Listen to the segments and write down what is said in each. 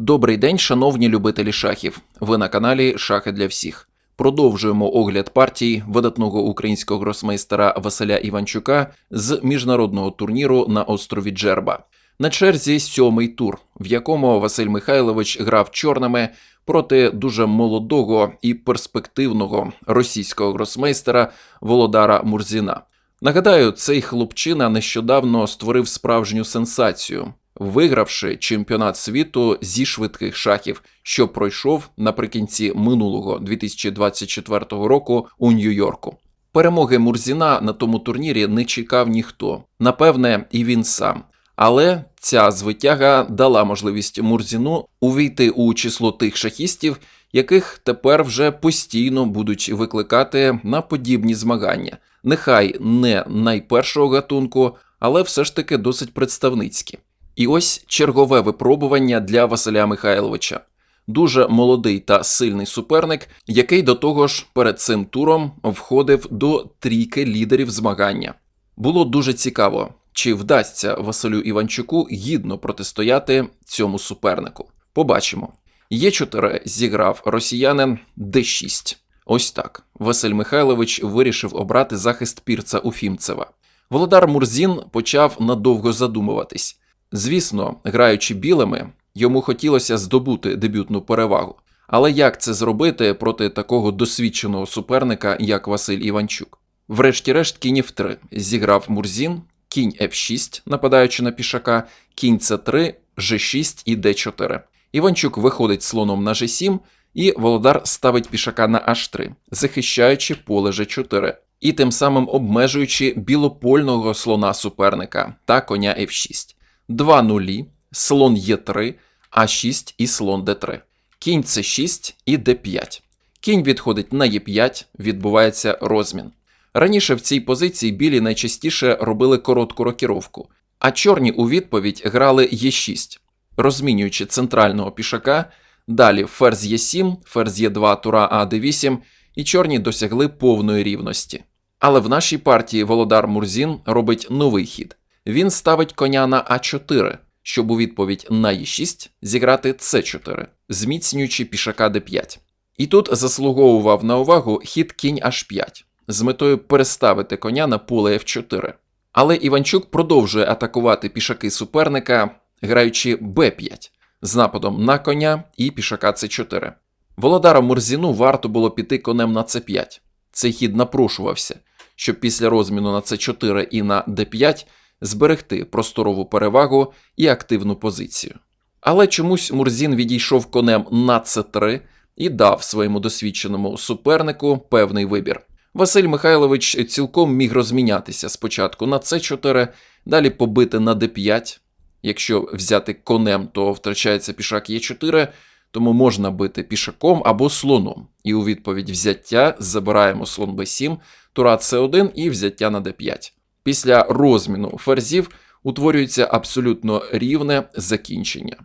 Добрий день, шановні любителі шахів. Ви на каналі Шахи для всіх. Продовжуємо огляд партій видатного українського гросмейстера Василя Іванчука з міжнародного турніру на острові Джерба. На черзі сьомий тур, в якому Василь Михайлович грав чорними проти дуже молодого і перспективного російського гросмейстера Володара Мурзіна. Нагадаю, цей хлопчина нещодавно створив справжню сенсацію, вигравши чемпіонат світу зі швидких шахів, що пройшов наприкінці минулого 2024 року у Нью-Йорку. Перемоги Мурзіна на тому турнірі не чекав ніхто, напевне, і він сам. Але ця звитяга дала можливість Мурзіну увійти у число тих шахістів, яких тепер вже постійно будуть викликати на подібні змагання. Нехай не найпершого гатунку, але все ж таки досить представницькі. І ось чергове випробування для Василя Михайловича. Дуже молодий та сильний суперник, який до того ж перед цим туром входив до трійки лідерів змагання. Було дуже цікаво, чи вдасться Василю Іванчуку гідно протистояти цьому супернику. Побачимо. Є4 зіграв росіянин Д6. Ось так. Василь Михайлович вирішив обрати захист пірца Уфімцева. Володар Мурзін почав надовго задумуватись. Звісно, граючи білими, йому хотілося здобути дебютну перевагу. Але як це зробити проти такого досвідченого суперника, як Василь Іванчук? Врешті-решт, кінь F3 зіграв Мурзін, кінь F6, нападаючи на пішака, кінь C3, G6 і D4. Іванчук виходить слоном на G7, і Володар ставить пішака на H3, захищаючи поле G4, і тим самим обмежуючи білопольного слона суперника та коня F6. Два нулі, слон Е3, А6 і слон Д3. Кінь С6 і Д5. Кінь відходить на Е5, відбувається розмін. Раніше в цій позиції білі найчастіше робили коротку рокіровку, а чорні у відповідь грали Е6, розмінюючи центрального пішака. Далі ферзь Е7, ферзь Е2, тура А8, і чорні досягли повної рівності. Але в нашій партії Володар Мурзін робить новий хід. Він ставить коня на А4, щоб у відповідь на Е6 зіграти С4, зміцнюючи пішака Д5. І тут заслуговував на увагу хід кінь H5 з метою переставити коня на поле F4. Але Іванчук продовжує атакувати пішаки суперника, граючи Б5 з нападом на коня і пішака С4. Володару Мурзіну варто було піти конем на С5. Цей хід напрошувався, щоб після розміну на С4 і на Д5 зберегти просторову перевагу і активну позицію. Але чомусь Мурзін відійшов конем на С3 і дав своєму досвідченому супернику певний вибір. Василь Михайлович цілком міг розмінятися спочатку на С4, далі побити на Д5. Якщо взяти конем, то втрачається пішак Е4, тому можна бити пішаком або слоном. І у відповідь взяття забираємо слон Б7, тура С1 і взяття на Д5. Після розміну ферзів утворюється абсолютно рівне закінчення.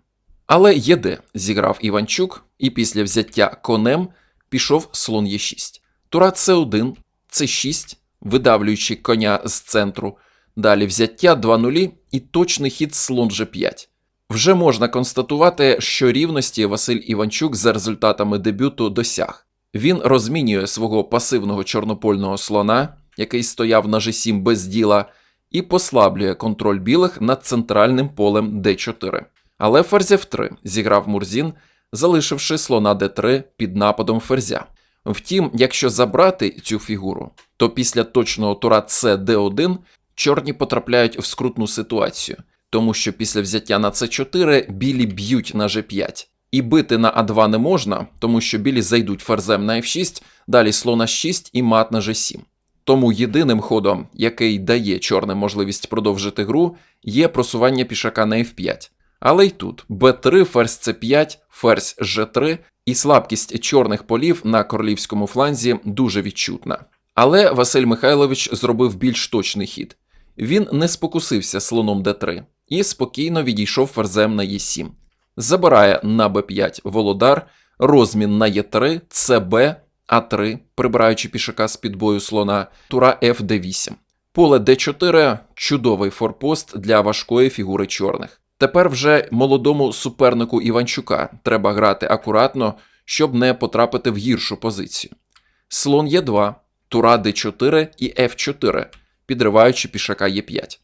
Але ЄД зіграв Іванчук, і після взяття конем пішов слон Е6. Тура С1, С6, видавлюючи коня з центру. Далі взяття 2 нулі і точний хід слон G5. Вже можна констатувати, що рівності Василь Іванчук за результатами дебюту досяг. Він розмінює свого пасивного чорнопольного слона, який стояв на G7 без діла, і послаблює контроль білих над центральним полем D4. Але ферзь F3 зіграв Мурзін, залишивши слона D3 під нападом ферзя. Втім, якщо забрати цю фігуру, то після точного тура С D1 чорні потрапляють в скрутну ситуацію, тому що після взяття на С4 білі б'ють на G5. І бити на А2 не можна, тому що білі зайдуть ферзем на F6, далі слона 6 і мат на G7. Тому єдиним ходом, який дає чорним можливість продовжити гру, є просування пішака на F5. Але й тут Б3, ферзь С5, ферзь Ж3 і слабкість чорних полів на королівському фланзі дуже відчутна. Але Василь Михайлович зробив більш точний хід. Він не спокусився слоном d3 і спокійно відійшов ферзем на Е7. Забирає на Б5 володар, розмін на Е3, ЦБ, А3, прибираючи пішака з під бою слона, тура Ф8. Поле Д4 чудовий форпост для важкої фігури чорних. Тепер вже молодому супернику Іванчука треба грати акуратно, щоб не потрапити в гіршу позицію. Слон Е2, тура Д4 і Ф4, підриваючи пішака Е5.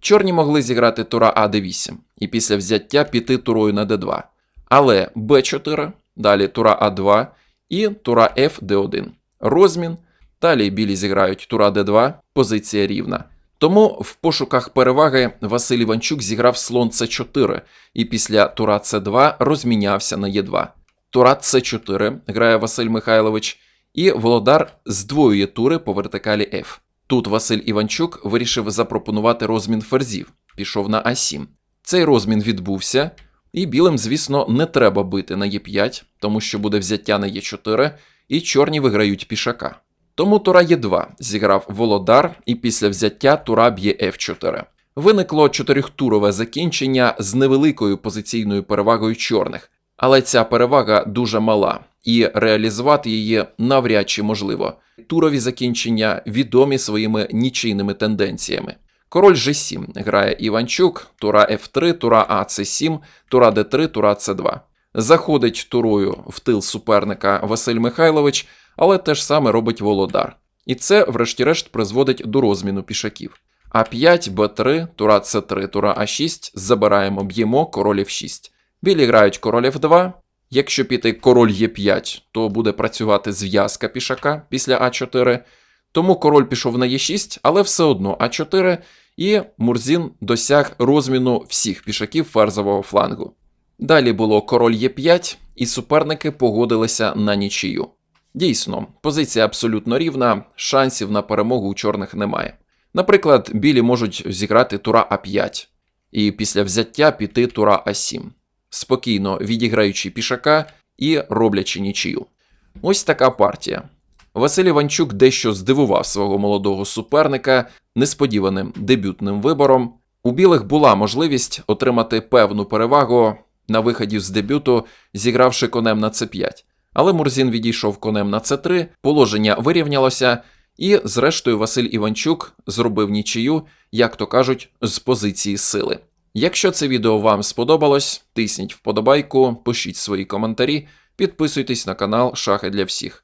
Чорні могли зіграти тура А Д8 і після взяття піти турою на Д2. Але Б4, далі тура А2 і тура Ф Д1. Розмін. Далі білі зіграють тура Д2, позиція рівна. Тому в пошуках переваги Василь Іванчук зіграв слон С4 і після тура С2 розмінявся на Е2. Тура С4 грає Василь Михайлович, і Володар здвоює тури по вертикалі F. Тут Василь Іванчук вирішив запропонувати розмін ферзів, пішов на А7. Цей розмін відбувся, і білим, звісно, не треба бити на Е5, тому що буде взяття на Е4, і чорні виграють пішака. Тому тура Е2 зіграв Володар, і після взяття тура б'є F4. Виникло чотирьохтурове закінчення з невеликою позиційною перевагою чорних, але ця перевага дуже мала, і реалізувати її навряд чи можливо. Турові закінчення відомі своїми нічийними тенденціями. Король G7 грає Іванчук, тура F3, тура А С7, тура Д3, тура С2. Заходить турою в тил суперника Василь Михайлович, але те ж саме робить Володар. І це, врешті-решт, призводить до розміну пішаків. А5, Б3, тура С3, тура А6, забираємо, б'ємо, король F6. Білі грають король F2. Якщо піти король Е5, то буде працювати зв'язка пішака після А4. Тому король пішов на Е6, але все одно А4, і Мурзін досяг розміну всіх пішаків ферзового флангу. Далі було король Е5, і суперники погодилися на нічию. Дійсно, позиція абсолютно рівна, шансів на перемогу у чорних немає. Наприклад, білі можуть зіграти тура А5, і після взяття піти тура А7, спокійно відіграючи пішака і роблячи нічию. Ось така партія. Василь Іванчук дещо здивував свого молодого суперника несподіваним дебютним вибором. У білих була можливість отримати певну перевагу на виході з дебюту, зігравши конем на С5. Але Мурзін відійшов конем на С3, положення вирівнялося, і, зрештою, Василь Іванчук зробив нічию, як то кажуть, з позиції сили. Якщо це відео вам сподобалось, тисніть вподобайку, пишіть свої коментарі, підписуйтесь на канал Шахи для всіх.